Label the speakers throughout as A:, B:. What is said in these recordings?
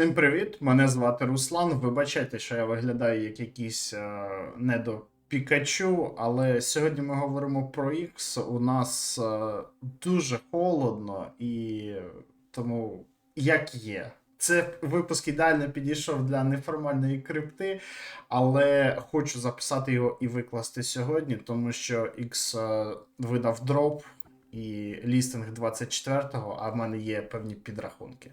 A: Всім привіт! Мене звати Руслан. Вибачайте, що я виглядаю як якийсь е, недо Пікачу, але сьогодні ми говоримо про X. У нас е, дуже холодно і тому як є. Це випуск ідеально підійшов для неформальної крипти, але хочу записати його і викласти сьогодні, тому що X е, видав дроп і лістинг 24-го, а в мене є певні підрахунки.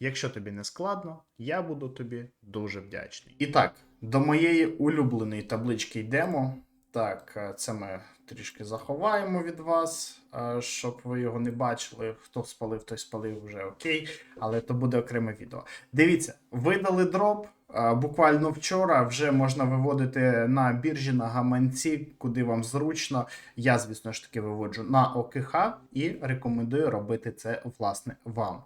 A: Якщо тобі не складно, я буду тобі дуже вдячний. І так, до моєї улюбленої таблички йдемо. Так, е, це ми трішки заховаємо від вас, е, щоб ви його не бачили. Хто спалив, той спалив вже окей, але то буде окреме відео. Дивіться, видали дроп. е, Буквально вчора вже можна виводити на біржі, на гаманці, куди вам зручно. Я, звісно ж таки, виводжу на ОКХ і рекомендую робити це власне вам.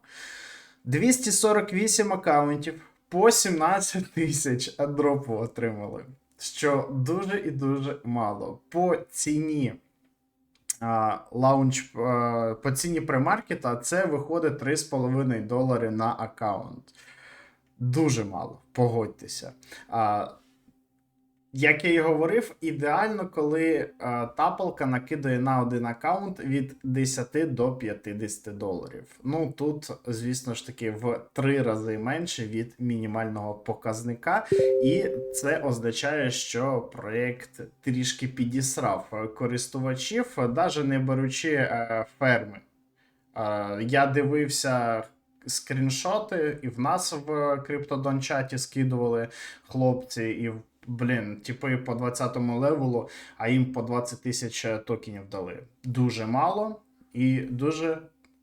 A: 248 аккаунтів по 17 тисяч дропу отримали. Що дуже і дуже мало. По ціні а, лаунч а, по ціні премаркета це виходить 3,5 долари на аккаунт. Дуже мало, погодьтеся. А, як я і говорив, ідеально, коли а, тапалка накидає на один аккаунт від 10 до 50 доларів. Ну тут, звісно ж таки, в три рази менше від мінімального показника, і це означає, що проєкт трішки підісрав користувачів, навіть не беручи е, ферми. Е, я дивився скріншоти, і в нас в криптодончаті скидували хлопці, і в Блін, типи по 20-му левелу, а їм по 20 тисяч токенів дали. Дуже мало і дуже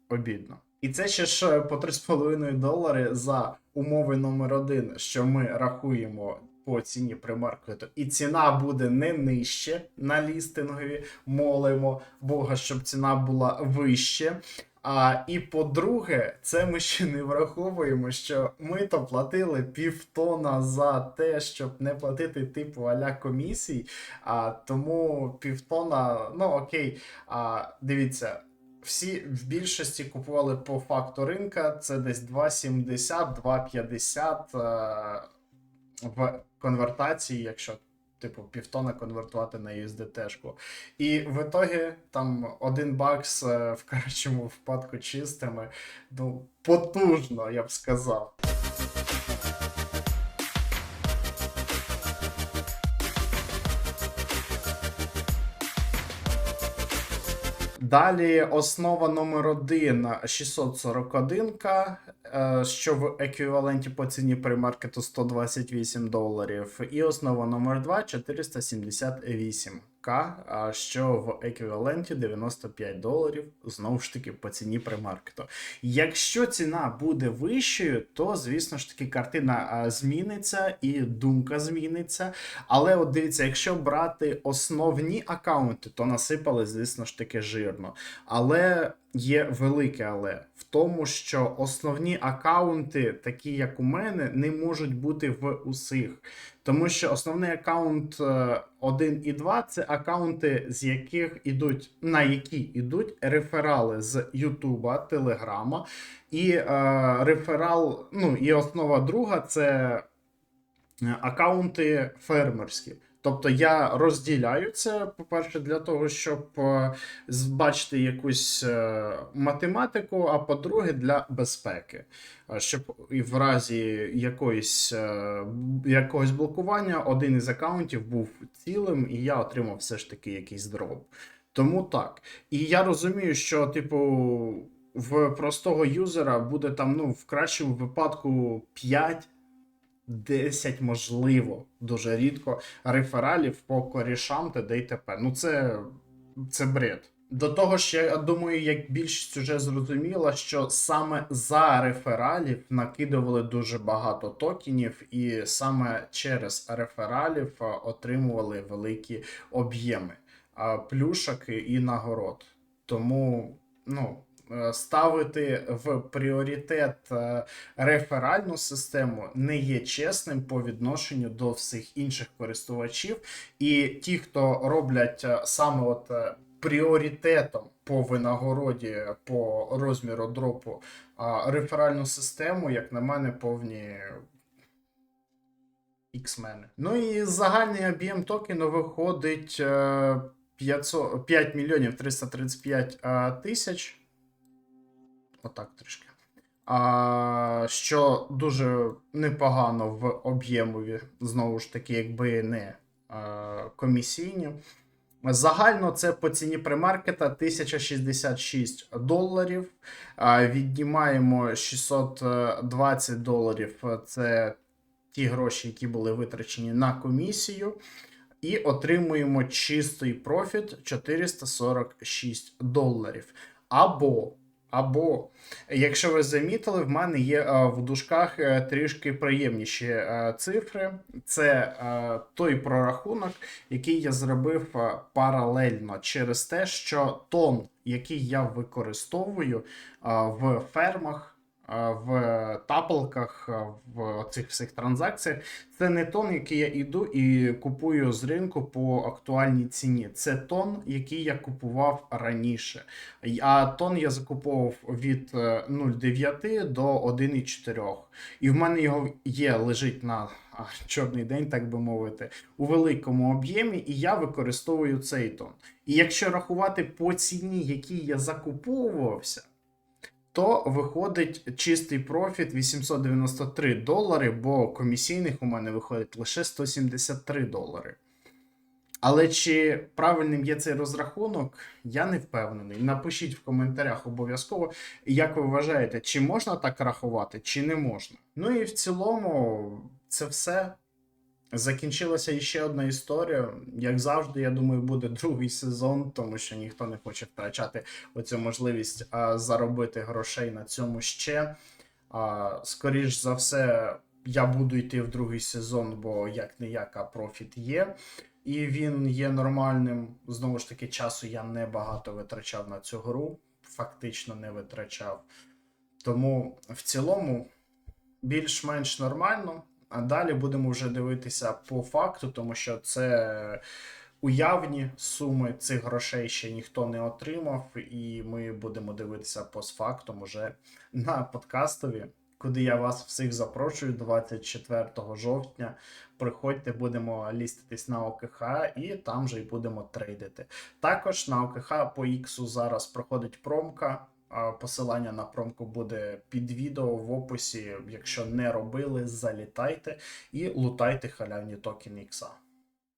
A: обідно. І це ще ж по 3,5 долари за умови номер один, що ми рахуємо по ціні примаркету. І ціна буде не нижче на лістингові. Молимо Бога, щоб ціна була вище. А і по-друге, це ми ще не враховуємо, що ми то платили півтона за те, щоб не платити типу аля комісій. А тому півтона, ну окей, а дивіться. Всі в більшості купували по факту ринка, це десь 2,70, 2,50 е, в конвертації, якщо типу півтона конвертувати на USDT-шку. І в ітогі там один бакс е, в кращому випадку чистими. Ну, потужно, я б сказав. Далі основа номер 1 641к, е, що в еквіваленті по ціні примаркету 128 доларів. І основа номер 2 478к, а що в еквіваленті 95 доларів, знову ж таки, по ціні примаркету. Якщо ціна буде вищою, то звісно ж таки картина зміниться і думка зміниться. Але от дивіться, якщо брати основні аккаунти, то насипали, звісно ж таки, жирно. Але є велике але в тому, що основні аккаунти, такі як у мене, не можуть бути в усіх. Тому що основний аккаунт е, 1 і 2 це аккаунти, з яких ідуть, на які йдуть реферали з Ютуба, Телеграма. І е, реферал, ну і основа друга це е, аккаунти фермерські. Тобто я розділяю це, по-перше, для того, щоб е, бачити якусь е, математику, а по-друге, для безпеки. Е, Щоб і в разі якоїсь, якогось блокування один із аккаунтів був цілим, і я отримав все ж таки якийсь дроп. Тому так. І я розумію, що, типу, в простого юзера буде там, ну, в кращому випадку 5. 10, можливо, дуже рідко рефералів по корішам т.д. і т.п. Ну, це, це бред. До того ж, я думаю, як більшість уже зрозуміла, що саме за рефералів накидували дуже багато токенів, і саме через рефералів отримували великі об'єми плюшок і нагород. Тому, ну. Е, Ставити в пріоритет е, реферальну систему не є чесним по відношенню до всіх інших користувачів. І ті, хто роблять е, саме от пріоритетом по винагороді, по розміру дропу реферальну систему, як на мене, повні іксмени. Ну і загальний об'єм токену виходить е, 500, 5 мільйонів 335 е, тисяч. Отак трішки. А, що дуже непогано в об'ємові, знову ж таки, якби не а, комісійні. Загально це по ціні премаркета 1066 доларів. Віднімаємо 620 доларів. Це ті гроші, які були витрачені на комісію. І отримуємо чистий профіт 446 доларів. Або, або, якщо ви замітили, в мене є е, в дужках е, трішки приємніші е, цифри. Це той прорахунок, який я зробив паралельно через те, що тон, який я використовую в фермах, в тапалках, е, в цих всіх транзакціях, це не тон, який я йду і купую з ринку по актуальній ціні. Це тон, який я купував раніше. А тон я закуповував від е, 0,9 до 1,4. І в мене його є, лежить на чорний день, так би мовити, у великому об'ємі, і я використовую цей тон. І якщо рахувати по ціні, якій я закуповувався, то виходить чистий профіт 893 долари, бо комісійних у мене виходить лише 173 долари. Але чи правильним є цей розрахунок, я не впевнений. Напишіть в коментарях обов'язково, як ви вважаєте, чи можна так рахувати, чи не можна. Ну і в цілому, це все. Закінчилася іще одна історія. Як завжди, я думаю, буде другий сезон, тому що ніхто не хоче втрачати оцю можливість а, заробити грошей на цьому ще. А, скоріш за все, я буду йти в другий сезон, бо як не як, а профіт є. І він є нормальним. Знову ж таки, часу я не багато витрачав на цю гру, фактично не витрачав. Тому в цілому більш-менш нормально. А далі будемо вже дивитися по факту, тому що це уявні суми цих грошей ще ніхто не отримав, і ми будемо дивитися постфактум уже на подкастові, куди я вас всіх запрошую 24 жовтня. Приходьте, будемо ліститись на ОКХ і там же й будемо трейдити. Також на ОКХ по Іксу зараз проходить промка. Посилання на промку буде під відео в описі. Якщо не робили, залітайте і лутайте халявні токени Ікса.